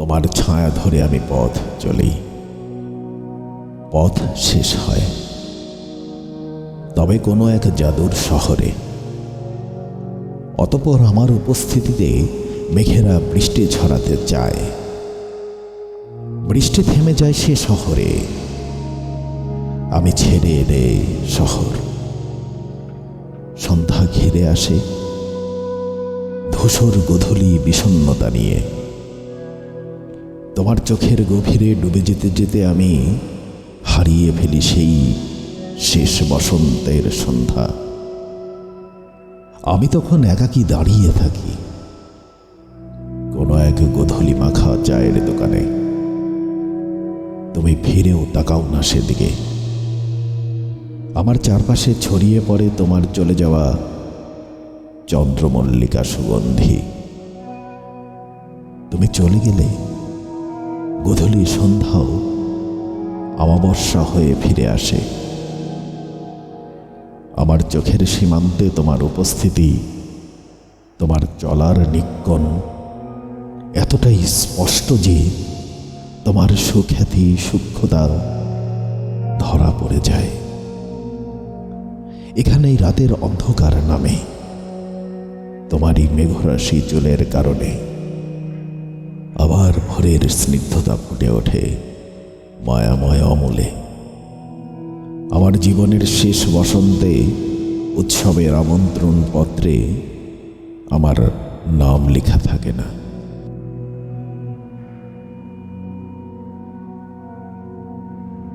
তোমার ছায়া ধরে আমি পথ চলি। পথ শেষ হয়। তবে কোনো এক জাদুর শহরে। অতপর আমার উপস্থিতিতে মেঘেরা বৃষ্টি ঝরাতে চায়। বৃষ্টি থেমে যায় সে শহরে। আমি ছেড়ে এলে শহর। সন্ধ্যা ঘিরে আসে। ধূসর গোধূলি বিষণ্ণতা নিয়ে। তোমার চোখের গভীরে ডুবে যেতে যেতে আমি হারিয়ে ফেলি সেই শেষ বসন্তের সন্ধ্যা। আমি তখন একাকী দাঁড়িয়ে থাকি। কোনো এক গোধূলি মাখা চায়ের দোকানে। তুমি ফিরেও তাকাও না সেদিকে। আমার চারপাশে ছড়িয়ে পড়ে তোমার চলে যাওয়া চন্দ্রমল্লিকা সুগন্ধি। তুমি চলে গেলে গোধূলি সন্ধ্যাও অমাবস্যা হয়ে ফিরে আসে। আমার চোখের সীমান্তে তোমার উপস্থিতি, তোমার চলার নিক্কণ এতটাই স্পষ্ট যে তোমার সুখ্যাতি সূক্ষ্মতা ধরা পড়ে যায়। এখানেই রাতের অন্ধকার নামে তোমারই মেঘরাশি চুলের কারণে ভোরের স্নিগ্ধতা ফুটে ওঠে। মায়াময় অমলে। আমার জীবনের শেষ বসন্তে উৎসবের আমন্ত্রণ পত্রে আমার নাম লেখা থাকে না।